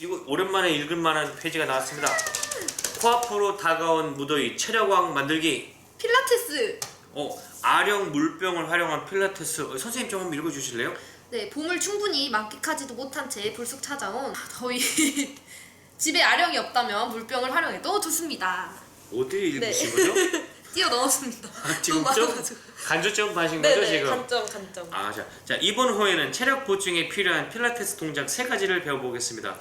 이거 오랜만에 읽을 만한 페이지가 나왔습니다. 코앞으로 다가온 무더위 체력왕 만들기. 필라테스. 어, 아령 물병을 활용한 필라테스. 어, 선생님 좀 한번 읽어주실래요? 네, 봄을 충분히 만끽하지도 못한 채 불쑥 찾아온 더위. 집에 아령이 없다면 물병을 활용해도 좋습니다. 어디 네. 읽으신 거죠? 뛰어 넣었습니다. 아, 지금 너무 좀 많아가지고. 간주점 하신 거죠 네네, 지금? 간점, 간점. 아, 자, 자 이번 호에는 체력 보충에 필요한 필라테스 동작 세 가지를 배워보겠습니다.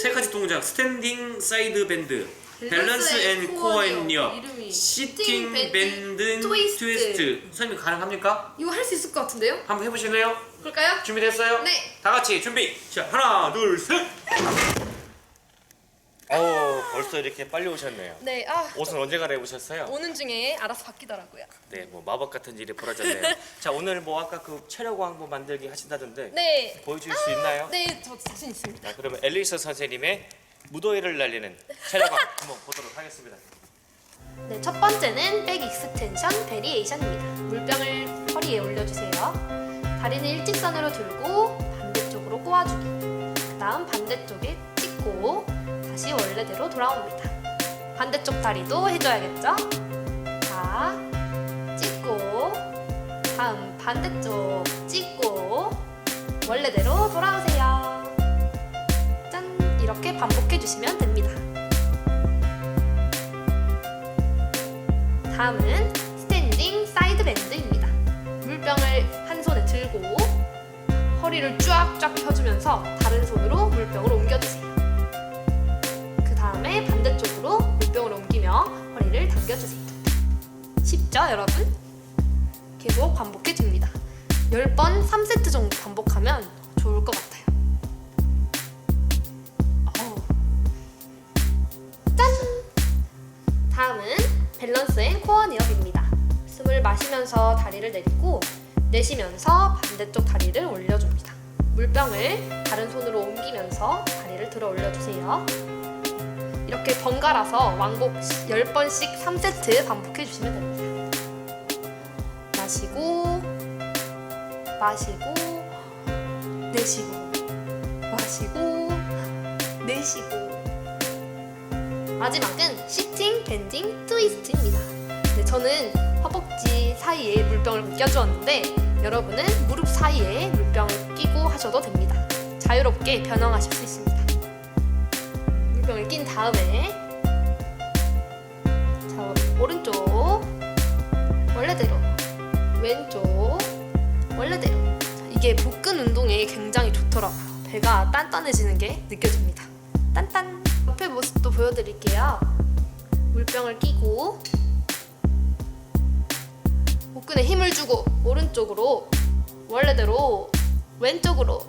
세 가지 동작: 스탠딩 사이드 밴드, 밸런스 앤 코어 앤 이름이 시팅 밴드, 밴드 트위스트. 트위스트. 선생님 가능합니까? 이거 할 수 있을 것 같은데요? 한번 해보실래요? 그럴까요? 준비됐어요? 네. 다 같이 준비. 자, 하나, 둘, 셋. 어, 벌써 이렇게 빨리 오셨네요. 네, 아 옷은 언제 갈아입으셨어요? 오는 중에 알아서 바뀌더라고요. 네, 뭐 마법 같은 일이 벌어졌네요. 자, 오늘 뭐 아까 그 체력 왕보 만들기 하신다던데 네. 보여줄 수 있나요? 네, 저 자신 있습니다. 자, 그러면 엘리스 선생님의 무더위를 날리는 체력 왕 한번 보도록 하겠습니다. 네, 첫 번째는 백 익스텐션 베리에이션입니다. 물병을 허리에 올려주세요. 다리는 일직선으로 들고 반대쪽으로 꼬아주기. 그 다음 반대쪽에 찍고 다시 원래대로 돌아옵니다. 반대쪽 다리도 해줘야겠죠? 자, 찍고 다음 반대쪽 찍고 원래대로 돌아오세요. 짠! 이렇게 반복해주시면 됩니다. 다음은 스탠딩 사이드 밴드입니다. 물병을 한 손에 들고 허리를 쫙쫙 펴주면서 다른 손으로 물병을 옮겨주세요. 허리를 당겨주세요. 쉽죠, 여러분? 계속 반복해 줍니다. 10번 3세트 정도 반복하면 좋을 것 같아요. 어우. 짠! 다음은 밸런스 앤 코어 니업입니다. 숨을 마시면서 다리를 내리고 내쉬면서 반대쪽 다리를 올려줍니다. 물병을 다른 손으로 옮기면서 다리를 들어 올려주세요. 이렇게 번갈아서 왕복 10번씩 3세트 반복해 주시면 됩니다. 마시고 마시고 내쉬고 마시고 내쉬고 마지막은 시팅, 밴딩, 트위스트입니다. 네, 저는 허벅지 사이에 물병을 껴주었는데 여러분은 무릎 사이에 물병을 끼고 하셔도 됩니다. 자유롭게 변형하실 수 있습니다. 물병을 낀 다음에 자, 오른쪽 원래대로 왼쪽 원래대로 자, 이게 복근 운동에 굉장히 좋더라고요. 배가 단단해지는 게 느껴집니다. 딴딴 옆에 모습도 보여드릴게요. 물병을 끼고 복근에 힘을 주고 오른쪽으로 원래대로 왼쪽으로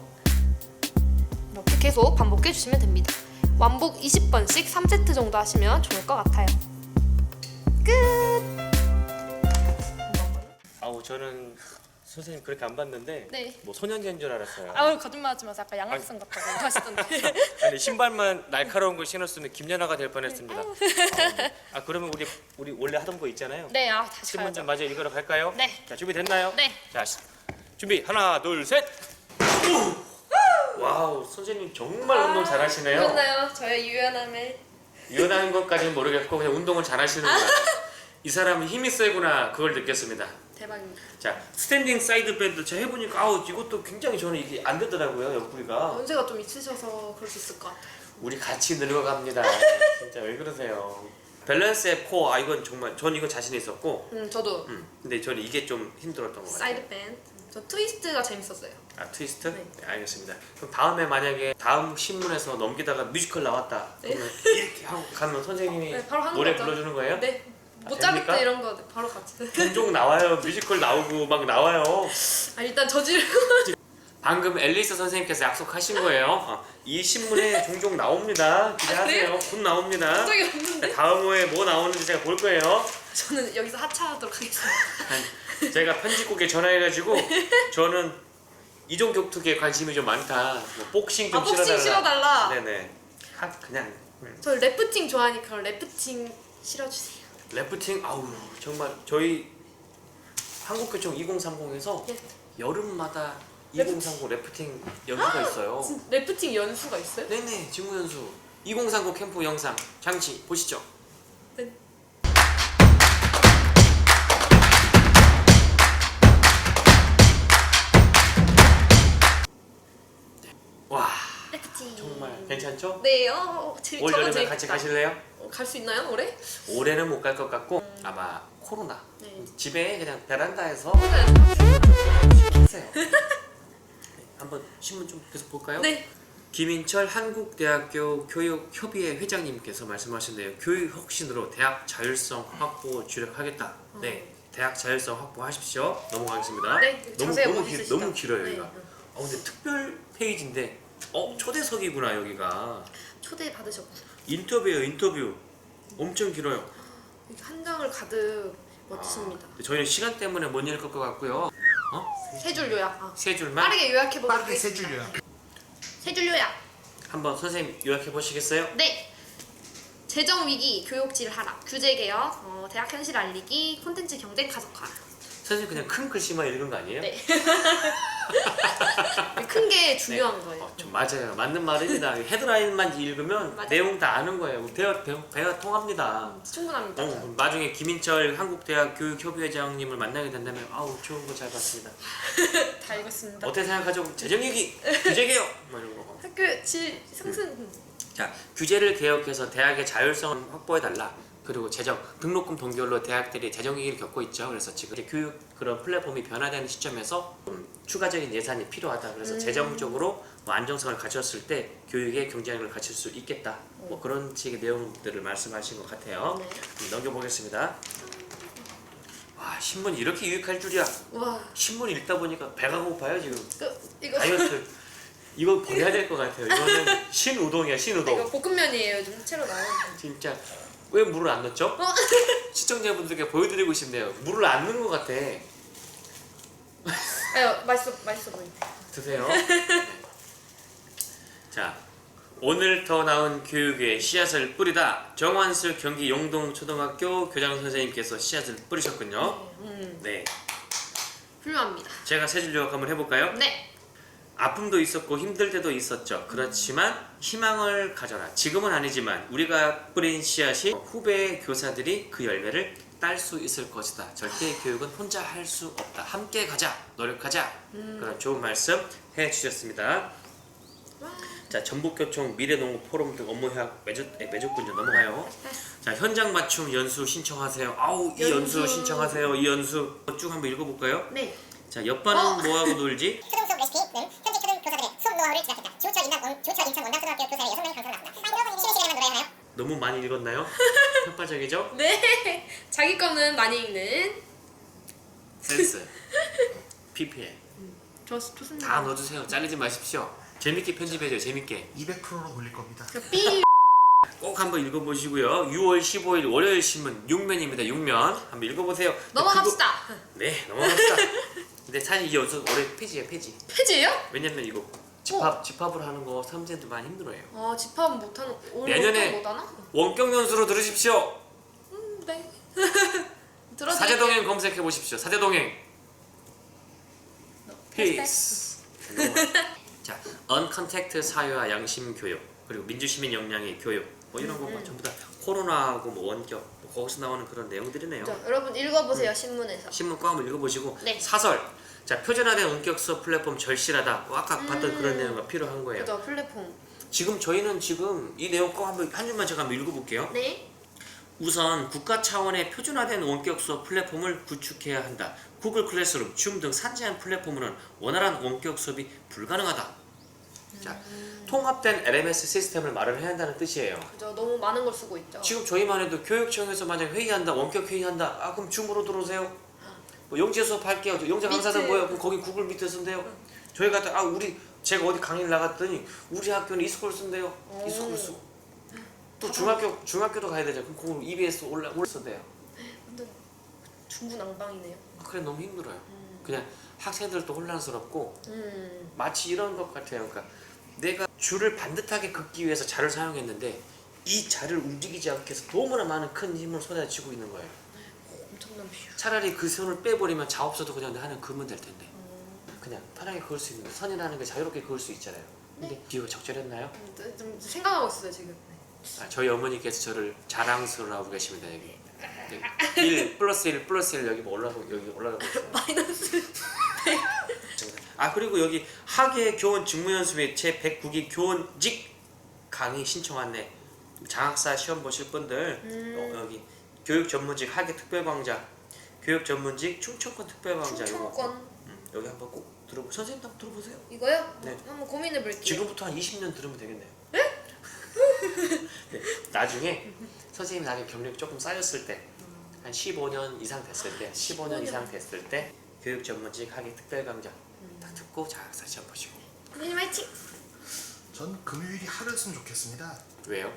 이렇게 계속 반복해 주시면 됩니다. 완복 20번씩 3세트 정도 하시면 좋을 것 같아요. 끝! 아우 저는 선생님 그렇게 안 봤는데 네. 뭐 소년제인 줄 알았어요. 아우 거짓말하지 마세요. 아까 양학생 같다고 하시던데. 아니 신발만 날카로운 걸 신었으면 김연아가 될 뻔했습니다. 어, 아 그러면 우리 우리 원래 하던 거 있잖아요. 네, 아 다시 가야죠. 마저 읽으러 갈까요? 네. 자 준비 됐나요? 네. 자 시- 준비 하나 둘 셋. 와 우 선생님 정말 운동 잘하시네요. 보셨나요? 저의 유연함을. 유연한 것까지는 모르겠고 그냥 운동을 잘하시는구나. 이 사람은 힘이 세구나 그걸 느꼈습니다. 대박입니다. 자 스탠딩 사이드 밴드 제가 해보니까 아우 이것도 굉장히 저는 이게 안 되더라고요 옆구리가. 연세가 좀 있으셔서 그럴 수 있을 것 같아요. 우리 같이 늙어갑니다. 진짜 왜 그러세요? 밸런스 앱 코어 아 이건 정말 전 이거 자신 있었고 음, 저도 음, 근데 저는 이게 좀 힘들었던 것 같아요. 사이드 밴드. 저 트위스트가 재밌었어요. 아 트위스트? 네. 네, 알겠습니다. 그럼 다음에 만약에 다음 신문에서 넘기다가 뮤지컬 나왔다. 네. 그러면 이렇게 하고 가면 선생님이 네, 바로 하는 노래 거죠. 불러주는 거예요? 네. 아, 모차르트 됩니까? 이런 거 바로 같이. 종종 나와요. 뮤지컬 나오고 막 나와요. 아 일단 저지르고 방금 앨리스 선생님께서 약속하신 거예요. 어, 이 신문에 종종 나옵니다. 기대하세요. 아, 곧 나옵니다. 적이 없는데. 다음 호에 뭐 나오는지 제가 볼 거예요. 저는 여기서 하차하도록 하겠습니다. 제가 편집국에 전화해가지고 저는 이종 격투기에 관심이 좀 많다. 뭐 복싱 좀 아 복싱 실어달라. 실어달라. 네네. 하, 그냥 음. 저 래프팅 좋아하니까 래프팅 실어주세요. 래프팅 아우 정말 저희 한국교총 2030에서 네. 여름마다 2030 래프팅 연수가 있어요. 진- 래프팅 연수가 있어요? 네네 직무 연수 2030 캠프 영상 장치 보시죠. 괜찮죠? 네, 어, 재, 올 저거 여름에. 같이 가실래요? 어, 갈수 있나요, 올해? 올해는 못 갈 것 같고 아마 코로나 네. 집에 그냥 베란다에서 네. 하세요. 네, 한번 신문 좀 계속 볼까요? 네. 김인철 한국대학교 교육협의회 회장님께서 말씀하셨네요. 교육 혁신으로 대학 자율성 확보 주력하겠다. 네, 대학 자율성 확보하십시오. 넘어가겠습니다. 네, 너무 자세히 너무? 너무 길어요 네. 여기가. 어 근데 특별 페이지인데 어 초대석이구나 여기가 초대 받으셨고 인터뷰예요 인터뷰 엄청 길어요. 이렇게 한 장을 가득 멋집니다. 아, 저희는 시간 때문에 못 읽을 것 같고요. 어? 세 줄 요약. 아, 세 줄만 빠르게 요약해 보도록 빠르게 세 하겠습니다. 줄요. 세줄 요약. 한번 선생님 요약해 보시겠어요? 네. 재정 위기, 교육 질 하락, 규제 개혁, 어, 대학 현실 알리기, 콘텐츠 경쟁 가속화. 선생님 그냥 큰 글씨만 읽은 거 아니에요? 네. 큰 게 중요한 거예요. 어, 좀 맞아요. 맞는 말입니다. 헤드라인만 읽으면 맞아요. 내용 다 아는 거예요. 배가, 배, 배가 통합니다. 충분합니다. 어, 그럼 나중에 김인철 한국대학 교육협의회장님을 만나게 된다면 아우 좋은 거 잘 봤습니다. 다 읽었습니다. 어떻게 생각하죠? 재정 얘기, 규제개혁 뭐 이런 거. 학교 질 상승. 자 규제를 개혁해서 대학의 자율성을 확보해 달라. 그리고 재정 등록금 동결로 대학들이 재정 위기를 겪고 있죠. 그래서 지금 교육 그런 플랫폼이 변화되는 시점에서 좀 추가적인 예산이 필요하다. 그래서 음. 재정적으로 뭐 안정성을 갖췄을 때 교육의 경쟁력을 갖출 수 있겠다. 뭐 그런 식의 내용들을 말씀하신 것 같아요. 네. 음, 넘겨보겠습니다. 와 신문이 이렇게 유익할 줄이야. 와. 신문 읽다 보니까 배가 고파요 지금. 그 이거 다이어트 이거 버려야 될 것 같아요. 이거는 신우동이야 신우동. 이거 볶음면이에요. 요즘 채로 나오는. 진짜 왜 물을 안 넣죠? 어? 시청자분들께 보여드리고 싶네요. 물을 안 넣은 것 같아. 아유 맛있어 맛있어 보인다. 드세요. 네. 자, 오늘 더 나은 교육의 씨앗을 뿌리다. 정환슬 경기 용동 초등학교 교장 선생님께서 씨앗을 뿌리셨군요. 음 네, 훌륭합니다. 제가 세 줄 요약 한번 해볼까요? 네. 아픔도 있었고 힘들 때도 있었죠. 그렇지만 희망을 가져라. 지금은 아니지만 우리가 뿌린 씨앗이 후배 교사들이 그 열매를 딸 수 있을 것이다. 절대 교육은 혼자 할 수 없다. 함께 가자. 노력하자. 그런 좋은 말씀 해 주셨습니다. 자, 전북교총 미래농구 포럼 등 업무 협약 맺었, 네, 맺었군요. 넘어가요. 자, 현장 맞춤 연수 신청하세요. 아우, 이 연수, 연수. 신청하세요. 이 연수 쭉 한번 읽어볼까요? 네. 자, 옆반은 어. 뭐하고 놀지? 초등학교 교사의 여섯 명이 강사로 나왔다. 쉬는 시간에만 놀아야 하나요? 너무 많이 읽었나요? 편파적이죠? 네. 자기 거는 많이 읽는. 센스 PPL 좋 좋습니다. 다 넣어주세요 잘리지 마십시오 재밌게 편집해줘요 재밌게 200%로 돌릴 겁니다. 그 삐. 꼭 한번 읽어보시고요 6월 15일 월요일 신문 6면입니다 6면 한번 읽어보세요 넘어갑시다. 그거- 네 넘어갑시다 근데 사실 이 연수 올해 폐지예요 폐지 폐지예요? 왜냐면 이거 집합 집합을 하는 거 사람들도 많이 힘들어해요 아 집합은 못하는. 오늘 내년에 못 하나? 원격 연수로 들으십시오 음, 네. 들어. 사제동행 검색해 보십시오 사제동행 페이스 자, 언컨택트 사회와 양심 교육 그리고 민주시민 역량의 교육 뭐 이런 거뭐 전부 다 코로나하고 뭐 원격 뭐 거기서 나오는 그런 내용들이네요. 자, 여러분 읽어보세요 신문에서. 신문 꼭 한번 읽어보시고 네. 사설 자 표준화된 원격 수업 플랫폼 절실하다 뭐 아까 봤던 음. 그런 내용이 필요한 거예요. 그죠 플랫폼. 지금 저희는 지금 이 내용 꼭 한번 한 줄만 제가 한번 읽어볼게요. 네. 우선 국가 차원의 표준화된 원격 수업 플랫폼을 구축해야 한다. 구글 클래스룸, 줌 등 산재한 플랫폼으로는 원활한 원격 수업이 불가능하다. 자, 통합된 LMS 시스템을 마련해야 한다는 뜻이에요. 그죠 너무 많은 걸 쓰고 있죠. 지금 저희만 해도 교육청에서 만약 회의한다, 원격 회의한다, 아 그럼 줌으로 들어오세요. 뭐 영재 수업 할게요. 저 영재 강사들 미트. 뭐예요? 그럼 거기 구글 미트 쓴대요. 저희가 또, 아 우리 제가 어디 강의를 나갔더니 우리 학교는 이스콜 쓴대요. 오. 이스콜 쓰고 또 중학교 중학교도 가야 되죠. 그럼 그걸 EBS 올라 올 쓴대요. 완전 중구난방이네요. 아, 그래 너무 힘들어요. 그냥 학생들도 혼란스럽고 음. 마치 이런 것 같아요. 그러니까 내가 줄을 반듯하게 긋기 위해서 자를 사용했는데 이 자를 움직이지 않게 해서 너무나 많은 큰 힘을 쏟아지고 있는 거예요. 엄청난 비유. 차라리 그 손을 빼버리면 자 없어도 그냥 하나 그으면 될 텐데. 그냥 편하게 그을 수 있는 선이라는 게 자유롭게 그을 수 있잖아요. 근데 비유가 적절했나요? 음, 좀 생각하고 있어요 지금. 아, 저희 어머니께서 저를 자랑스러워하고 계십니다 여기. 1 플러스 1 플러스 1 여기 뭐 올라가고 여기 올라가고 있어요. 마이너스. 아 그리고 여기 학예 교원 직무연수 및제 109기 교원직 강의 신청 안내 장학사 시험 보실 분들 음. 어, 여기 교육 전문직 학예 특별광장 교육 전문직 충청권 특별광장 요거 충청권 음, 여기 한번 꼭 들어보 선생님 한번 들어보세요. 이거요? 네. 한번 고민해 볼게요. 지금부터 한 20년 들으면 되겠네요. 네, 나중에 선생님 나중에 경력이 조금 쌓였을 때 한 15년 이상 됐을 때 15년 15년. 이상 됐을 때 교육 전문직 학예 특별광장 딱 듣고 장학사 시험 보시고 선생님 화이팅. 전 금요일이 하루였으면 좋겠습니다. 왜요?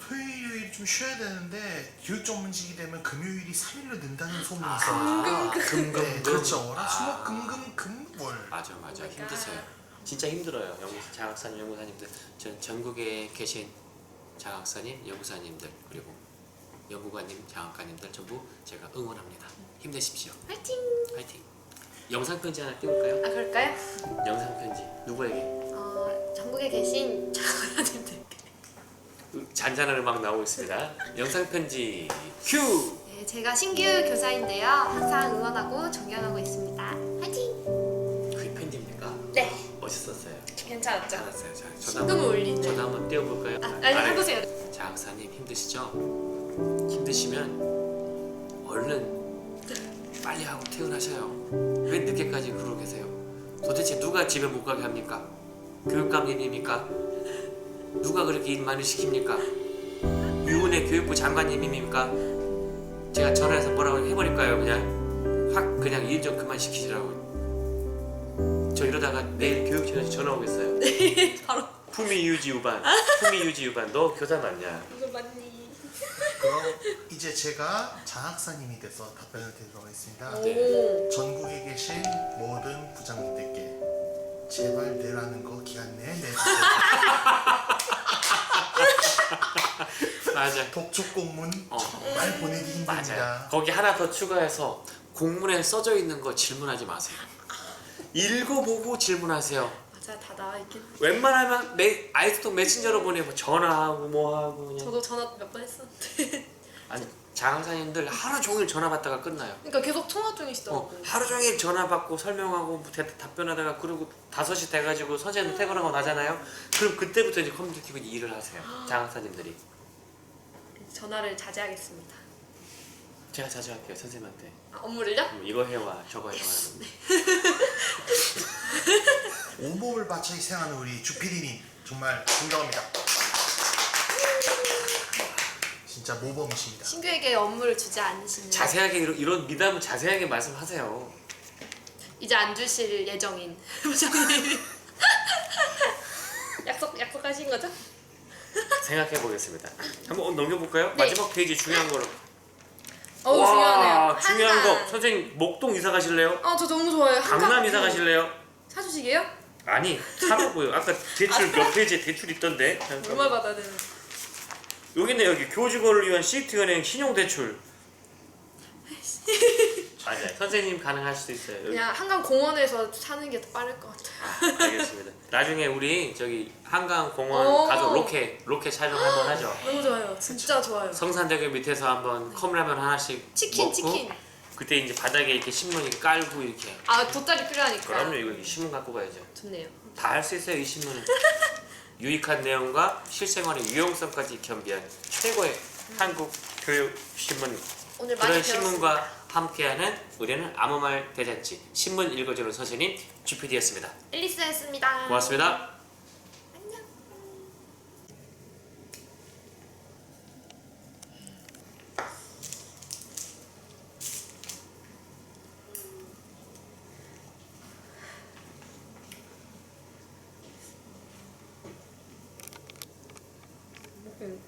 토요일 좀 쉬어야 되는데 교육 전문직이 되면 금요일이 3일로 는다는 소문이 아, 있어요. 금금금 네, 그렇죠. 월화수목 금금 금월. 맞아 맞아 Oh 힘드세요 진짜 힘들어요 연구 장학사님 연구사님들 전 전국에 계신 장학사님 연구사님들 그리고 연구관님 장학관님들 전부 제가 응원합니다 힘내십시오 화이팅. 파이팅 영상 편지 하나 띄울까요? 아 그럴까요? 영상 편지 누구에게? 어 전국에 계신 장관님들께. 잔잔한 음악 나오고 있습니다 영상 편지 큐! 네, 제가 신규 교사인데요. 항상 응원하고 존경하고 있습니다. 화이팅. 그게 편지입니까? 네. 멋있었어요 괜찮았죠? 잘했어요 잘 전화 신금을 한번, 울리네. 전화 한번 띄워볼까요? 아, 아니 아, 해보세요. 장사님 힘드시죠? 힘드시면 얼른 빨리 하고 퇴근하셔요. 왜 늦게까지 그러고 계세요? 도대체 누가 집에 못 가게 합니까? 교육감님입니까? 누가 그렇게 일 많이 시킵니까? 유은혜 교육부 장관님입니까? 제가 전화해서 뭐라고 해버릴까요? 그냥 확 그냥 일 좀 그만 시키시라고. 저 이러다가 내일 교육청에서 전화 오겠어요. 바로 품위 유지 유반, 품위 유지 유반. 너 교사 맞냐? 이거 맞니? 그럼 이제 제가 장학사님이 돼서 답변을 드리도록 하겠습니다. 오. 전국에 계신 모든 부장님들께 제발 내라는 거 기한 내에 내주세요. 맞아. 독촉 공문 어. 정말 보내기 맞아요. 힘듭니다. 거기 하나 더 추가해서 공문에 써져 있는 거 질문하지 마세요. 읽어보고 질문하세요. 맞아 다 나와 있긴. 웬만하면 메, 아이스톡 메신저로 보내고 전화하고 뭐하고 그냥. 저도 전화 몇 번 했었는데. 아니 장사님들 하루 종일 전화 받다가 끝나요. 그러니까 계속 통화 어, 중이시더라고. 하루 종일 전화 받고 설명하고 뭐 대- 답변하다가 그리고 5시 돼가지고 선생님 퇴근하고 나잖아요. 그럼 그때부터 이제 컴퓨터 이제 일을 하세요. 장사님들이. 전화를 자제하겠습니다. 제가 자주 할게요 선생님한테. 아, 업무를요? 음, 이거 해와 저거 해와. 온몸을 바쳐 희생하는 우리 주피디님 정말 존경합니다. 진짜 모범이십니다. 신규에게 업무를 주지 않으시는 자세하게 이런, 이런 미담은 자세하게 말씀하세요. 이제 안 주실 예정인 부장님 약속 약속하신 거죠? 생각해 보겠습니다. 한번 넘겨볼까요? 네. 마지막 페이지 중요한 거로. 어우 중요하네요. 중요한 한강. 거. 선생님 목동 이사 가실래요? 아저 너무 좋아요. 한강 강남 이사 뷰. 가실래요? 사주시게요? 아니 사보고요. 아까 대출 몇 페이지에 대출 있던데. 얼마 받아야 되는? 여기 있네 여기 교직원을 위한 시티은행 신용대출. 맞아요. 선생님 가능할 수도 있어요. 여기. 그냥 한강 공원에서 사는 게 더 빠를 것 같아요. 아, 알겠습니다. 나중에 우리 저기 한강 공원 오. 가서 로켓 로켓 촬영 한번 하죠. 너무 좋아요. 진짜 좋아요. 성산대교 밑에서 한번 컵라면 하나씩 치킨 먹고 치킨. 그때 이제 바닥에 이렇게 신문 이렇게 깔고 이렇게 아 돗자리 필요하니까. 그럼요 이거 신문 갖고 가야죠 좋네요. 다 할 수 있어요 이 신문은 유익한 내용과 실생활의 유용성까지 겸비한 최고의 한국 교육 신문 오늘 많이 그런 배웠습니다. 신문과 함께하는 우리는 아무 말 대잔치 신문 읽어주는 선생님 주PD였습니다 앨리스였습니다. 고맙습니다. 음,